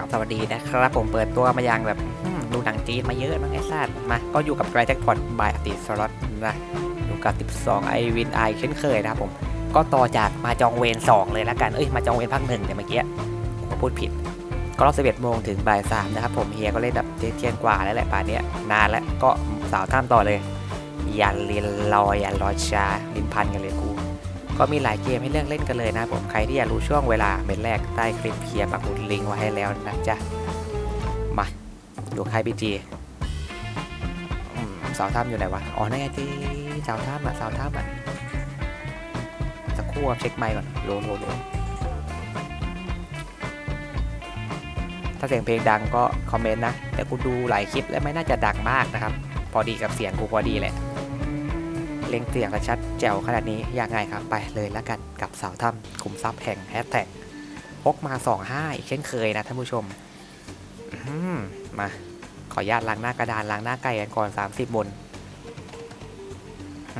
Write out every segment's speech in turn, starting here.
กับสวัสดีนะครับผมเปิดตัวมายังแบบดูหนังจีนมาเยอะมั้งไอ้สัตว์มา ก็อยู่กับไกรแจ็คพอตบายอติสล็อตนะอยู่กับ 12 ไอวินไอเช่นเคยนะครับผม ก็ต่อจากมาจองเวร2 เลยละกัน เอ้ย มาจองเวรภาคหนึ่งเนี่ยเมื่อกี้ผมพูดผิด ก็รอบ 11 โมงถึงบ่ายสามนะครับผมเฮียก็เล่นแบบเที่ยงกว่าแล้วแหละป่านนี้นานแล้วก็สาวท่ามต่อเลย อย่าเรียนรออย่ารอช้าลินพันกันเลยกู ก็มีหลายเกมให้เลือกเล่นกันเลยนะผมใครที่อยากรู้ช่วงเวลาเม็ดแรกใต้คลิปเพียปักหมุดลิงก์ไว้ให้แล้วนะจ๊ะ มาดูใครพีจีสาวถ้ำอยู่ไหนวะ อ๋อนั่นไงจีสาวถ้ำอะสาวถ้ำอะสักครู่เช็คไมค์ก่อนโลโลโลถ้าเสียงเพลงดังก็คอมเมนต์นะ แต่กูดูหลายคลิปแล้วไม่น่าจะดังมากนะครับ พอดีกับเสียงกูพอดีแหละ เล่งเสียงกระชัดแจ๋วขนาดนี้ยากไงครับไปเลยแล้วกันกับสาวถ้ำคุมทรัพย์แห่งแฮชแท็กพกมา 25 อีกเช่นเคยนะท่านผู้ชมมมา ขออนุญาตล้างหน้ากระดานล้างหน้าไก่กันก่อน 30 บนอ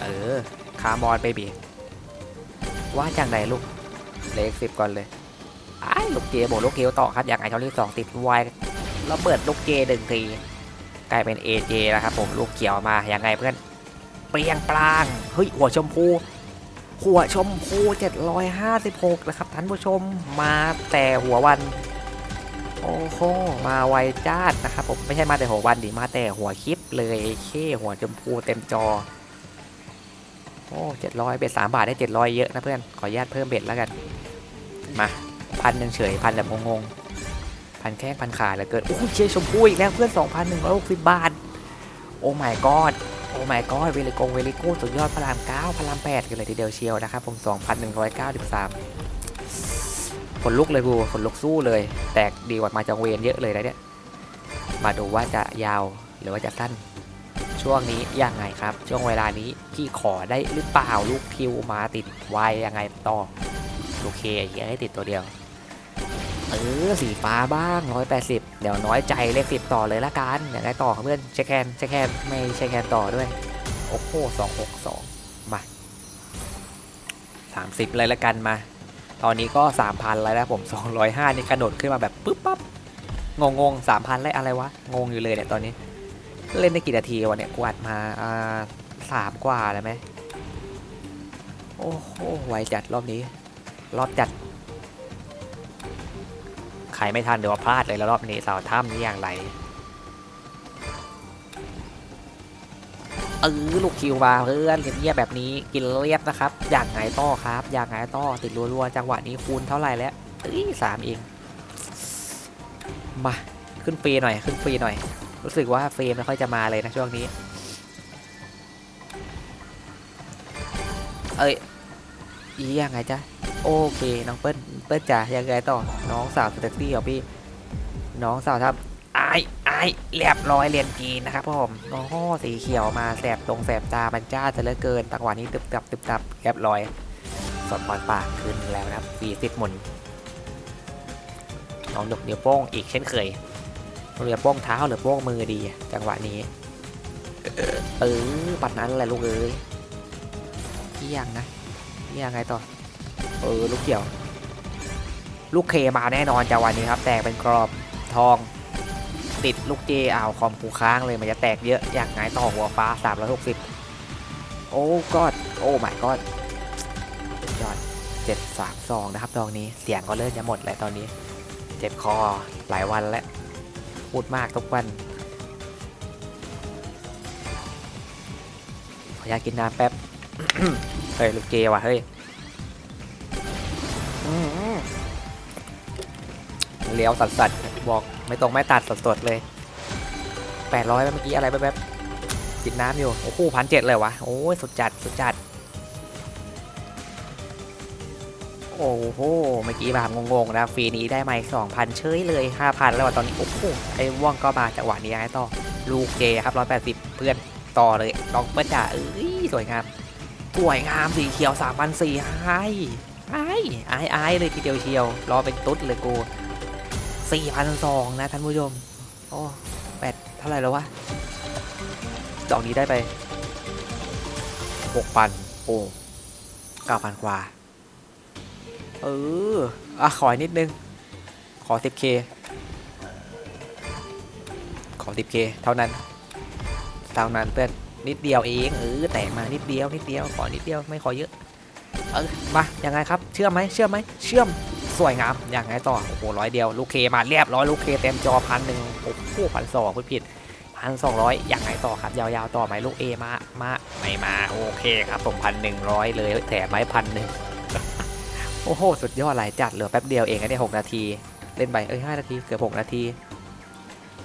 เออ คาร์บอนเบบีว่าจังไหนลูก เลขสิบก่อนเลยไอ้ลูกเจบอกลูกเกลต่อครับ อย่างไอชอรี่สองติดไวแล้วเปิดลูกเจหนึ่งที กลายเป็น AJ แล้วครับผมลูกเขียวมาอย่างไงเพื่อนเปรียงปลางเฮ้ยหัวชมพูหัวชมพู 756 นะครับท่านผู้ชมมาแต่หัววัน โอ้โหมาไวจ้าดนะครับผมไม่ใช่มาแต่หัววันดิมาแต่หัวคลิปเลยเค่หัวชมพูเต็มจอโอ้เจ็ดร้อยเบ็ดสามบาทได้เจ็ดร้อยเยอะนะเพื่อน ขออนุญาตเพิ่มเบ็ดแล้วกัน มาพันหนึ่งเฉยพันแบบงงๆ พันแข้งพันขาเหลือเกินโอ้ยเชียชมพู่อีกแล้วเพื่อน 2,160 บาท โอ้ my god โอ้ my god เวลิโกเวลิโกสุดยอดพระราม9พระราม8กันเลยทีเดียวเชียวนะครับ ผม 2,193ขนลุกเลยกูขนลุกสู้เลย แตกดีกว่ามาจังเวนเยอะเลยนะเนี่ย มาดูว่าจะยาวหรือว่าจะสั้น ช่วงนี้ยังไงครับ ช่วงเวลานี้พี่ขอได้หรือเปล่าลูกคิวมาติดไวยังไงต่อโอเคอ้เหี้ยให้ติดตัวเดียว เออสีฟ้าบ้างร้อยแปดสิบเดี๋ยวน้อยใจเลขสิบต่อเลยละกันเดี๋ยวได้ต่อครับเพื่อนเช็คแคนเช็คแคนไม่เช็คแคนต่อด้วย โอ้โหสองหกสองมาสามสิบเลยละกันมา ตอนนี้ก็สามพันแล้วนะผมสองร้อยห้านี่กระโดดขึ้นมาแบบปุ๊บปั๊บงงงสามพันแล้วอะไรวะ งงอยู่เลยเนี่ยตอนนี้ เล่นได้กี่นาทีวะเนี่ยกวาดมาอ่าสามกว่าแล้วไหมโอ้โหไวจัดรอบนี้รอบจัด ใครไม่ทันเดี๋ยวว่าพลาดเลยแล้วรอบนี้สาวถ้ำนี่อย่างไรเออลูกคิวมาเพื่อนเงียบแบบนี้กินเรียบนะครับ อย่างไงต่อครับ อย่างไงต่อติดรัวๆจังหวะนี้คูณเท่าไหร่แล้วเอ้ยสามเองมาขึ้นฟรีหน่อยขึ้นฟรีหน่อย รู้สึกว่าเฟรมไม่ค่อยจะมาเลยนะช่วงนี้ เอ้ยอียังไงจ๊ะ โอเคน้องเปิ้ลเปิ้ลจ๋ายังไงต่อน้องสาวสเต็กซี่เหรอพี่ น้องสาวครับไอ้ไอ้เรียบร้อยเรียนจีนนะครับผมโอ้โหสีเขียวมาแสบตรงแสบตามันจ้าจะเลือเกินตังหวะนี้ตึบตับตึบตับเรียบร้อยสดปอนปากขึ้นแล้วนะครับฟีสิบหมุนน้องหยกเนิ้วโป้งอีกเช่นเคยเรือโป้งเท้าหรือโป้งมือดี จังหวะนี้เออปัดนั้นแหละลูกเอ้ยเที่ยงนะเที่ยงไงต่อ เออลูกเขียว ลูกเคมาแน่นอนจังหวะนี้ครับ แตกเป็นกรอบทอง ติดลูกเจอ้าวคอมคูค้างเลยมันจะแตกเยอะอย่างไงต่อหัวฟ้า 360 โอ้กอดโอ้ไม่กอดยอด732นะครับตอนนี้เสียงก็เริ่มจะหมดแล้วตอนนี้ เจ็บคอหลายวันแล้วพูดมากทุกวันขออยากกินน้ำแป๊บ เฮ้ย ลูกเจว่ะ เฮ้ย เลี้ยวสัดสัดๆบอกไม่ตรงไม่ตัดสดๆเลย800เมื่อกี้อะไรแบบๆกินน้ำอยู่ โอ้โหพันเจ็ดเลยวะโอ้ยสุดจัดสุดจัด โอ้โห เมื่อกี้แบบงงๆนะฟรีนี้ได้มาอีก2,000เฉยเลย5,000แล้วตอนนี้โอ้โหไอ้ว่องก็มาจังหวะนี้ยังไงต่อ ลูกเจครับ180เพื่อนต่อเลยลองเปิ้ลจ่าเอ้ยสวยงามสวยงามสีเขียว3,400ไอ้ไอ้ไอ้ไอ้เลยทีเดียวเชียว รอเป็นตุ๊ดเลยกู4,200นะท่านผู้ชม โอ้แปดเท่าไหร่แล้ววะ ดอกนี้ได้ไป6,000โอ้9,000กว่า เออ อะ ขออีนิดนึง ขอ 10k ขอ 10k เท่านั้น เท่านั้นเพื่อน นิดเดียวเอง เออ แตกมานิดเดียว นิดเดียว ขอนิดเดียว ไม่ขอเยอะ เออมายังไงครับ เชื่อมไหมเชื่อมไหมเชื่อมสวยงามยังไงต่อโอ้โหร้อยเดียวลูกเคมาเรียบร้อยลูกเคเต็มจอพันหนึ่งโอ้โหพันสองพูดผิดพันสองร้อยยังไงต่อครับ ยาวๆต่อไหมลูกเอมามาไม่มาโอเคครับผมพันหนึ่งร้อยเลยแถมไม้พันหนึ่งโอ้โหสุดยอดหลายจัดเหลือแป๊บเดียวเองนะเนี่หกนาที เล่นไปเอ้ยห้านาทีเกือบหกนาที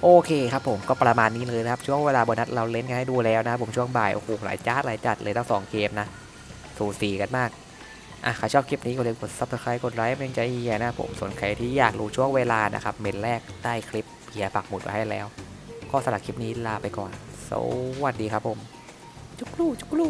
โอเคครับผมก็ประมาณนี้เลยนะครับช่วงเวลาโบนัสเราเล่นกันให้ดูแล้วนะครับผมช่วงบ่ายโอ้โหหลายจัดหลายจัดเลยทั้งสองเกมนะ สูสีกันมาก อะใครชอบคลิปนี้ก็เลยกด subscribe กดไลค์เป็นใจเฮียนะผม ส่วนใครที่อยากรู้ช่วงเวลานะครับ เมนแรกใต้คลิปเฮียปักหมุดไว้ให้แล้ว ก็สำหรับคลิปนี้ลาไปก่อน สวัสดีครับผม จุกลูจุกลู